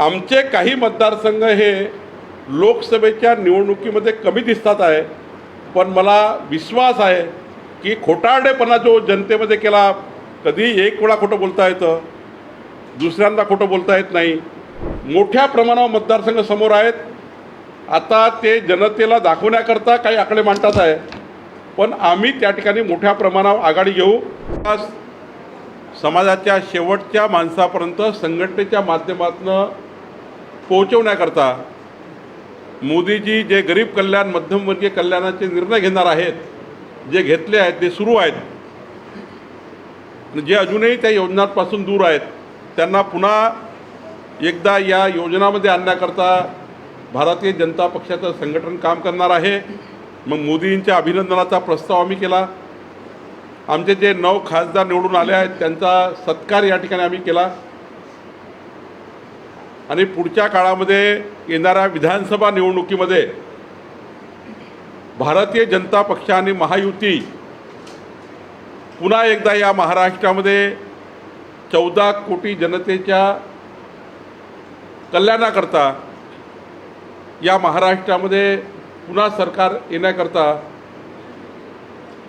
आमचे काही मतदारसंघ हे लोकसभेच्या निवडणुकीमध्ये कमी दिसतात आहे पण मला विश्वास आहे की खोटारडेपणा जो जनतेमध्ये केला कधी एक वेळा खोटं बोलता येतं दुसऱ्यांदा खोटं बोलता येत नाही. मोठ्या प्रमाणावर मतदारसंघ समोर आहेत. आता ते जनतेला दाखवण्याकरता काही आकडे मांडतात आहे. पण आम्ही त्या ठिकाणी मोठ्या प्रमाणावर आघाडी घेऊ. समाजाच्या शेवटच्या माणसापर्यंत संघटनेच्या माध्यमातून पोहोचवण्याकरता मोदीजी जे गरीब कल्याण मध्यमवर्गीय कल्याणाचे निर्णय घेणार आहेत जे घेतले आहेत ते सुरू आहेत. जे अजूनही त्या योजनांपासून दूर आहेत त्यांना पुन्हा एकदा या योजनामध्ये आणण्याकरता भारतीय जनता पक्षाचं संघटन काम करणार आहे. मग मोदींच्या अभिनंदनाचा प्रस्ताव आम्ही केला. आमचे जे नऊ खासदार निवडून आले आहेत त्यांचा सत्कार या ठिकाणी आम्ही केला. आणि पुढच्या काळामध्ये येणाऱ्या विधानसभा निवडणुकीमध्ये भारतीय जनता पक्ष आणि महायुती पुन्हा एकदा या महाराष्ट्रामध्ये चौदा कोटी जनतेच्या कल्याणाकरता या महाराष्ट्रामध्ये पुन्हा सरकार येण्याकरता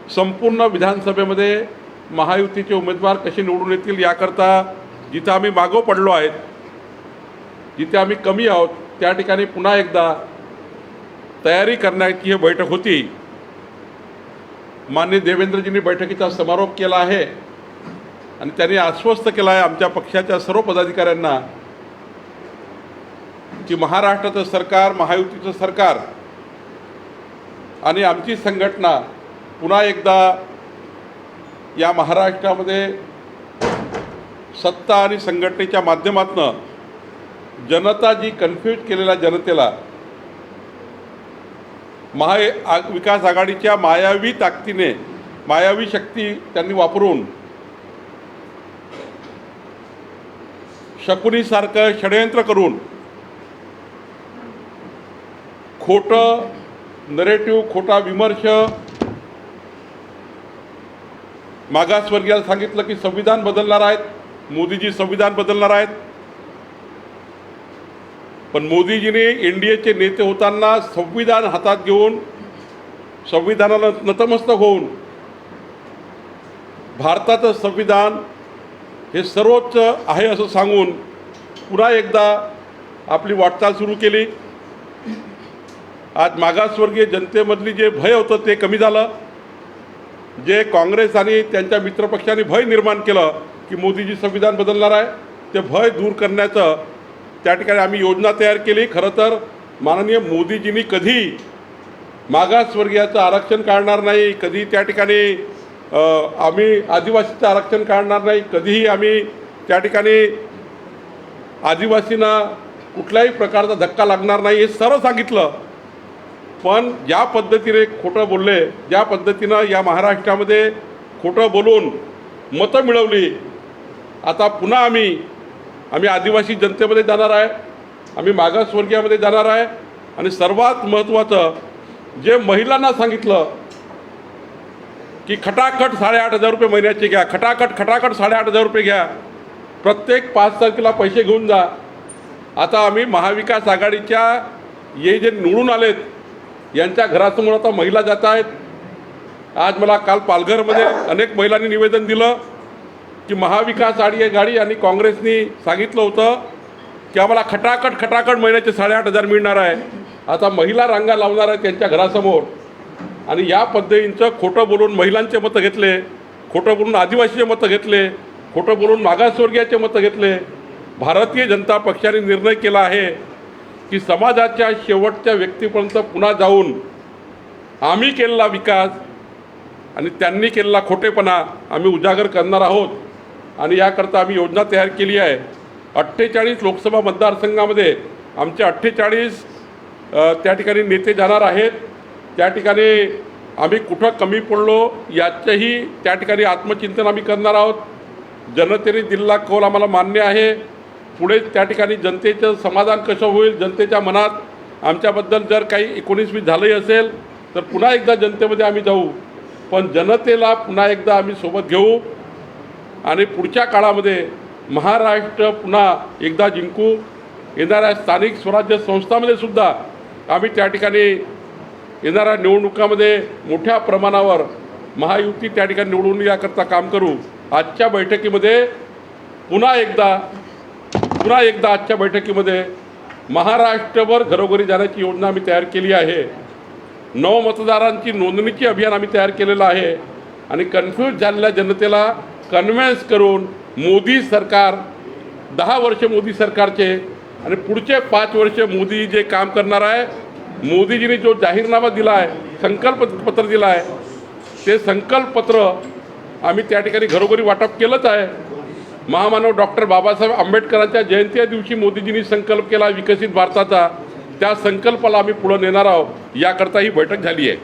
संपूर्ण विधानसभेमध्ये महायुतीचे उमेदवार कसे निवडून येतील याकरता जिथं आम्ही मागो पडलो आहेत जिथे आम्ही कमी आहोत त्या ठिकाणी पुन्हा एकदा तयारी करण्याची ही बैठक होती. मान्य देवेंद्रजींनी बैठकीचा समारोप केला आहे आणि त्यांनी आश्वस्त केलं आहे आमच्या पक्षाच्या सर्व पदाधिकाऱ्यांना की महाराष्ट्राचं सरकार महायुतीचं सरकार आणि आमची संघटना पुन्हा एकदा या महाराष्ट्रामध्ये सत्ता आणि संघटनेच्या माध्यमातून जनता जी कन्फ्यूज केलेल्या जनतेला महा आ विकास आघाडीच्या मायावी ताकदीने मायावी शक्ती त्यांनी वापरून शकुनीसारखं षडयंत्र करून खोटं नरेटिव्ह खोटा विमर्श मागासवर्गीयाला सांगितलं की संविधान बदलणार आहेत मोदीजी संविधान बदलणार आहेत पण मोदीजीने एनडीएचे नेते होताना संविधान हातात घेऊन संविधानाला नतमस्तक होऊन भारताचं संविधान हे सर्वोच्च आहे असं सांगून पुन्हा एकदा आपली वाटचाल सुरू केली. आज मागासवर्गीय जनतेमधली जे भय होतं ते कमी झालं. जे काँग्रेस आणि त्यांच्या मित्रपक्षांनी भय निर्माण केलं की मोदीजी संविधान बदलणार आहे ते भय दूर करण्याचं त्या ठिकाणी आम्ही योजना तयार केली. खरं तर माननीय मोदीजींनी कधी मागासवर्गीयाचं आरक्षण काढणार नाही कधी त्या ठिकाणी आम्ही आदिवासीचं आरक्षण काढणार नाही कधीही आम्ही त्या ठिकाणी आदिवासींना कुठल्याही प्रकारचा धक्का लागणार नाही हे सर्व सांगितलं. पण ज्या पद्धतीने खोटं बोलले ज्या पद्धतीनं या महाराष्ट्रामध्ये खोटं बोलून मतं मिळवली आता पुन्हा आम्ही आम्ही आदिवासी जनतेमध्ये जाणार आहे. आम्ही मागासवर्गीयामध्ये जाणार आहे. आणि सर्वात महत्त्वाचं जे महिलांना सांगितलं की खटाखट साडेआठ हजार रुपये महिन्याचे घ्या खटाखट खटाखट साडेआठ हजार रुपये घ्या. प्रत्येक पाच तारखेला पैसे घेऊन जा. आता आम्ही महाविकास आघाडीच्या हे जे निवडून आलेत यांच्या घरासमोर आता महिला जात आहेत. आज मला काल पालघरमध्ये अनेक महिलांनी निवेदन दिलं. की महाविकास आघाडी गाडी आणि काँग्रेसनी सांगितलं होतं की आम्हाला खटाखट खटाखट महिन्याचे साडेआठ हजार मिळणार आहे. आता महिला रांगा लावणार आहेत त्यांच्या घरासमोर. आणि या पद्धतींचं खोटं बोलून महिलांचे मतं घेतले खोटं बोलून आदिवासीचे मतं घेतले खोटं बोलून मागासवर्गीयाचे मतं घेतले. भारतीय जनता पक्षाने निर्णय केला आहे की समाजाच्या शेवटच्या व्यक्तीपर्यंत पुन्हा जाऊन आम्ही केलेला विकास आणि त्यांनी केलेला खोटेपणा आम्ही उजागर करणार आहोत. आणि याकरता आम्ही योजना तयार केली आहे. अठ्ठेचाळीस लोकसभा मतदारसंघामध्ये आमचे अठ्ठेचाळीस त्या ठिकाणी नेते जाणार आहेत. त्या ठिकाणी आम्ही कुठं कमी पडलो याचंही त्या ठिकाणी आत्मचिंतन आम्ही करणार आहोत. जनतेने दिलेला कौल आम्हाला मान्य आहे. पुढे त्या ठिकाणी जनतेचं समाधान कसं होईल जनतेच्या मनात आमच्याबद्दल जर काही एकोणीसवी झालंही असेल तर पुन्हा एकदा जनतेमध्ये आम्ही जाऊ. पण जनतेला पुन्हा एकदा आम्ही सोबत घेऊ. आणि पुढच्या काळामध्ये महाराष्ट्र पुन्हा एकदा जिंकू. येणाऱ्या स्थानिक स्वराज्य संस्थांमध्ये सुद्धा आम्ही त्या ठिकाणी येणाऱ्या निवडणुकामध्ये मोठ्या प्रमाणावर महायुती त्या ठिकाणी निवडून याकरता काम करू. आजच्या बैठकीमध्ये पुन्हा एकदा पुन्हा एकदा आजच्या बैठकीमध्ये महाराष्ट्रभर घरोघरी जाण्याची योजना आम्ही तयार केली आहे. नवमतदारांची नोंदणीची अभियान आम्ही तयार केलेलं आहे. आणि कन्फ्यूज झालेल्या जनतेला कन्व्हिन्स करून मोदी सरकार दहा वर्ष मोदी सरकारचे आणि पुढचे पाच वर्ष मोदी जे काम करणार आहे मोदीजींनी जो जाहीरनामा दिला आहे संकल्प पत्र दिला आहे ते संकल्पपत्र आम्ही त्या ठिकाणी घरोघरी वाटप केलंच आहे. महामानव डॉक्टर बाबासाहेब आंबेडकरांच्या जयंती दिवशी मोदीजींनी संकल्प केला विकसित भारताचा. त्या संकल्पाला आम्ही पुढे नेणार आहोत याकरता ही बैठक झाली आहे.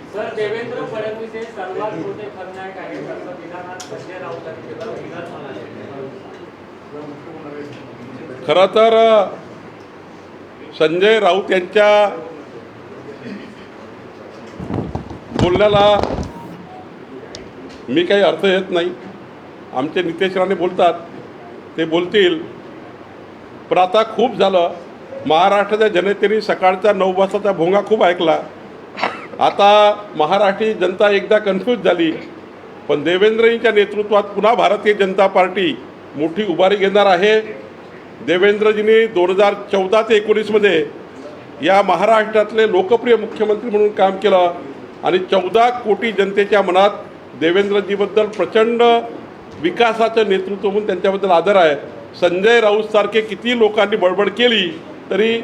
खरं तर संजय राऊत यांच्या बोलण्याला मी काही अर्थ येत नाही. आमचे नितेश राणे बोलतात ते बोलतील. पण आता खूप झालं महाराष्ट्राच्या जनतेने सकाळचा नऊ वाजताचा भोंगा खूप ऐकला. आता महाराष्ट्री जनता एकदा कन्फ्यूज झाली. पण देवेंद्रजींच्या नेतृत्वात पुन्हा भारतीय जनता पार्टी मोठी उभारी घेणार आहे. देवेंद्रजींनी दोन हजार चौदा ते एकोणीसमध्ये या महाराष्ट्रातले लोकप्रिय मुख्यमंत्री म्हणून काम केलं आणि चौदा कोटी जनतेच्या मनात देवेंद्रजीबद्दल प्रचंड विकासाचं नेतृत्व म्हणून त्यांच्याबद्दल आदर आहे. संजय राऊतसारखे किती लोकांनी बडबड केली. तरी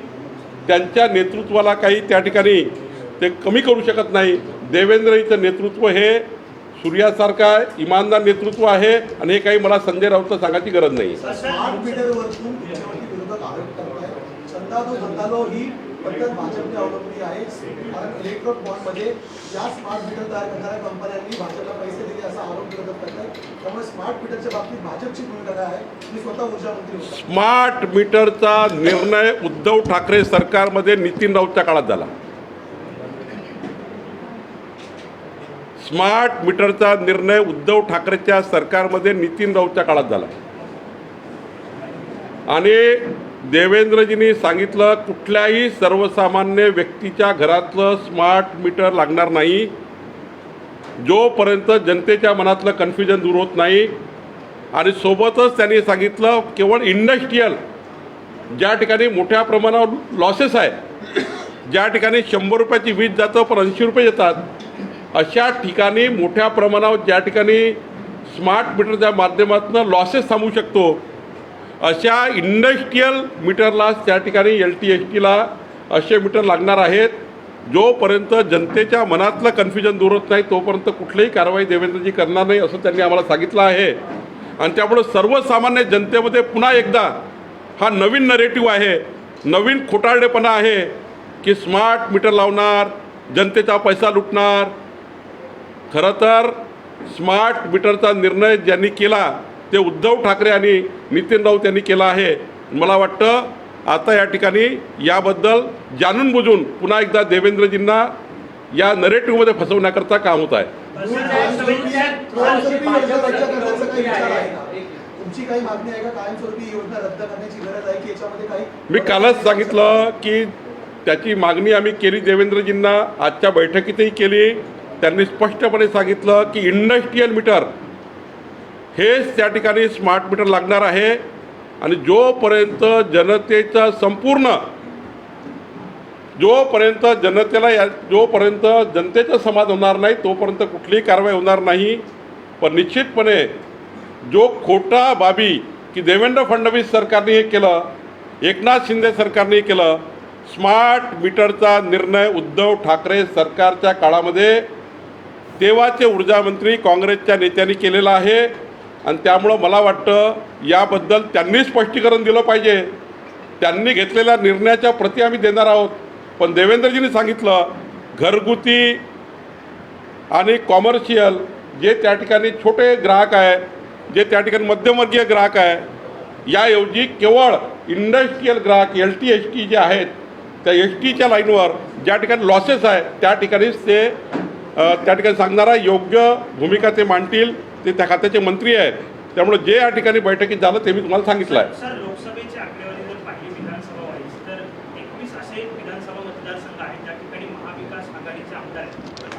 त्यांच्या नेतृत्वाला काही त्या ठिकाणी ते कमी करू शकत नाही. देवेंद्रजीचं नेतृत्व हे सूर्यासारखं आहे इमानदार नेतृत्व आहे आणि हे काही मला संजय राऊतला सांगायची गरज नाही. पद्धत भाजपने अवलंबली आहे. कारण इलेक्ट्रॉन बॉन्डमध्ये या स्मार्ट मीटर तयार करणाऱ्या कंपन्यांनी भाजपला पैसे दिले असा आरोप विरोधक करतात त्यामुळे स्मार्ट मीटरच्या बाबतीत भाजपची भूमिका काय आहे? मी स्वतः ऊर्जा मंत्री स्मार्ट मीटरचा निर्णय उद्धव ठाकरे सरकारमध्ये नितीन राऊतच्या काळात झाला. स्मार्ट मीटरचा निर्णय उद्धव ठाकरेच्या सरकारमध्ये नितीन राऊतच्या काळात झाला. आणि देवेंद्रजींनी सांगितलं कुठल्याही सर्वसामान्य व्यक्तीच्या घरातलं स्मार्ट मीटर लागणार नाही. जोपर्यंत जनतेच्या मनातलं कन्फ्युजन दूर होत नाही. आणि सोबतच त्यांनी सांगितलं केवळ इंडस्ट्रीयल ज्या ठिकाणी मोठ्या प्रमाणावर लॉसेस आहे ज्या ठिकाणी शंभर रुपयाची वीज जातं पण ऐंशी रुपये येतात अशा ठिकाणी मोठ्या प्रमाणावर ज्या ठिकाणी स्मार्ट मीटरच्या माध्यमातून लॉसेस थांबू शकतो अशा इंडस्ट्रीयल मीटरला त्या ठिकाणी एल टी एस टीला असे मीटर लागणार आहेत. जोपर्यंत जनतेच्या मनातलं कन्फ्युजन दूर होत नाही तोपर्यंत कुठलीही कारवाई देवेंद्रजी करणार नाही असं त्यांनी आम्हाला सांगितलं आहे. आणि त्यामुळं सर्वसामान्य जनतेमध्ये पुन्हा एकदा हा नवीन नरेटिव्ह आहे नवीन खोटारडेपणा आहे की स्मार्ट मीटर लावणार जनतेचा पैसा लुटणार. खरं तर स्मार्ट मीटरचा निर्णय ज्यांनी केला ते उद्धव ठाकरे आणि नितीन राऊत यांनी केला आहे. मला वाटतं आता या ठिकाणी याबद्दल जाणून बुजून पुन्हा एकदा देवेंद्रजींना या नरेटिव्हमध्ये फसवण्याकरता काम होत आहे. मी कालच सांगितलं की त्याची मागणी आम्ही केली देवेंद्रजींना. आजच्या बैठकीतही केली. त्यांनी स्पष्टपणे सांगितलं की इंडस्ट्रीयल मीटर हेच त्या ठिकाणी स्मार्ट मीटर लागणार आहे. आणि जोपर्यंत जनतेचा संपूर्ण जोपर्यंत जनतेला या जोपर्यंत जनतेचा समाज होणार नाही तोपर्यंत कुठलीही कारवाई होणार नाही. पण निश्चितपणे जो खोटा बाबी की देवेंद्र फडणवीस सरकारने हे केलं एकनाथ शिंदे सरकारने हे केलं स्मार्ट मीटरचा निर्णय उद्धव ठाकरे सरकारच्या काळामध्ये तेव्हाचे ऊर्जामंत्री काँग्रेसच्या नेत्यांनी केलेला आहे. आणि त्यामुळं मला वाटतं याबद्दल त्यांनी स्पष्टीकरण दिलं पाहिजे. त्यांनी घेतलेल्या निर्णयाच्या प्रती आम्ही देणार आहोत. पण देवेंद्रजींनी सांगितलं घरगुती आणि कॉमर्शियल जे त्या ठिकाणी छोटे ग्राहक आहे जे त्या ठिकाणी मध्यमवर्गीय ग्राहक आहे याऐवजी केवळ इंडस्ट्रीयल ग्राहक एल टी एस टी जे आहेत त्या एस टीच्या लाईनवर ज्या ठिकाणी लॉसेस आहे त्या ठिकाणीच ते त्या ठिकाणी सांगणारा योग्य भूमिका ते मांडतील. ते त्या खात्याचे मंत्री आहेत. त्यामुळे जे या ठिकाणी बैठकीत झालं ते मी तुम्हाला सांगितलं आहे.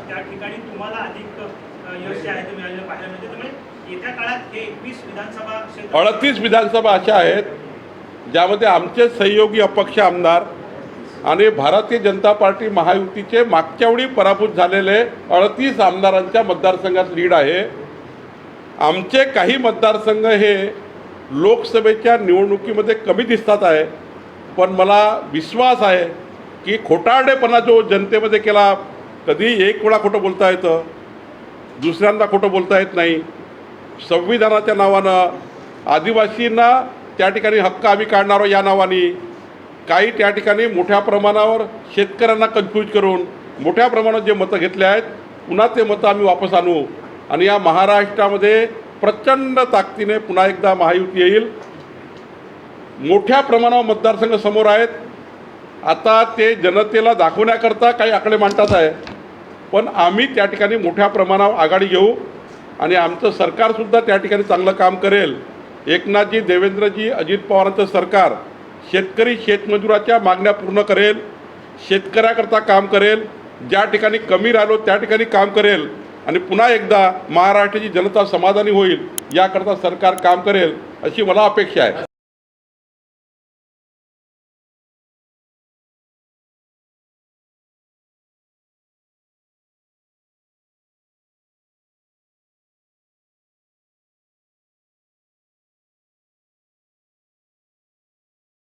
त्या ठिकाणी तुम्हाला अधिक यश जे ते मिळालेलं त्यामुळे येत्या काळात हे एकवीस विधानसभा अडतीस विधानसभा अशा आहेत ज्यामध्ये आमचे सहयोगी अपक्ष आमदार आणि भारतीय जनता पार्टी महायुतीचे मागच्या वेळी पराभूत झालेले अडतीस आमदारांच्या मतदारसंघात लीड आहे. आमचे काही मतदारसंघ हे लोकसभेच्या निवडणुकीमध्ये कमी दिसतात आहे पण मला विश्वास आहे की खोटारडेपणा जो जनतेमध्ये केला कधी एक वेळा खोटं बोलता येतं दुसऱ्यांदा खोटं बोलता येत नाही. संविधानाच्या नावानं आदिवासींना त्या ठिकाणी हक्क आम्ही काढणार आहोत या नावाने. काही त्या ठिकाणी मोठ्या प्रमाणावर शेतकऱ्यांना कन्फ्यूज करून मोठ्या प्रमाणात जे मतं घेतले आहेत पुन्हा ते मतं आम्ही वापस आणू. आणि या महाराष्ट्रामध्ये प्रचंड ताकदीने पुन्हा एकदा महायुती येईल. मोठ्या प्रमाणावर मतदारसंघ समोर आहेत. आता ते जनतेला दाखवण्याकरता काही आकडे मांडतात आहे. पण आम्ही त्या ठिकाणी मोठ्या प्रमाणावर आघाडी घेऊ आणि आमचं सरकारसुद्धा त्या ठिकाणी चांगलं काम करेल. एकनाथजी देवेंद्रजी अजित पवारांचं सरकार शेतकरी शेतमजुराच्या मागण्या पूर्ण करेल शेतकऱ्याकरता काम करेल ज्या ठिकाणी कमी राहिलो त्या ठिकाणी काम करेल. आणि पुन्हा एकदा महाराष्ट्राची जनता समाधानी होईल याकरता सरकार काम करेल अशी मला अपेक्षा आहे.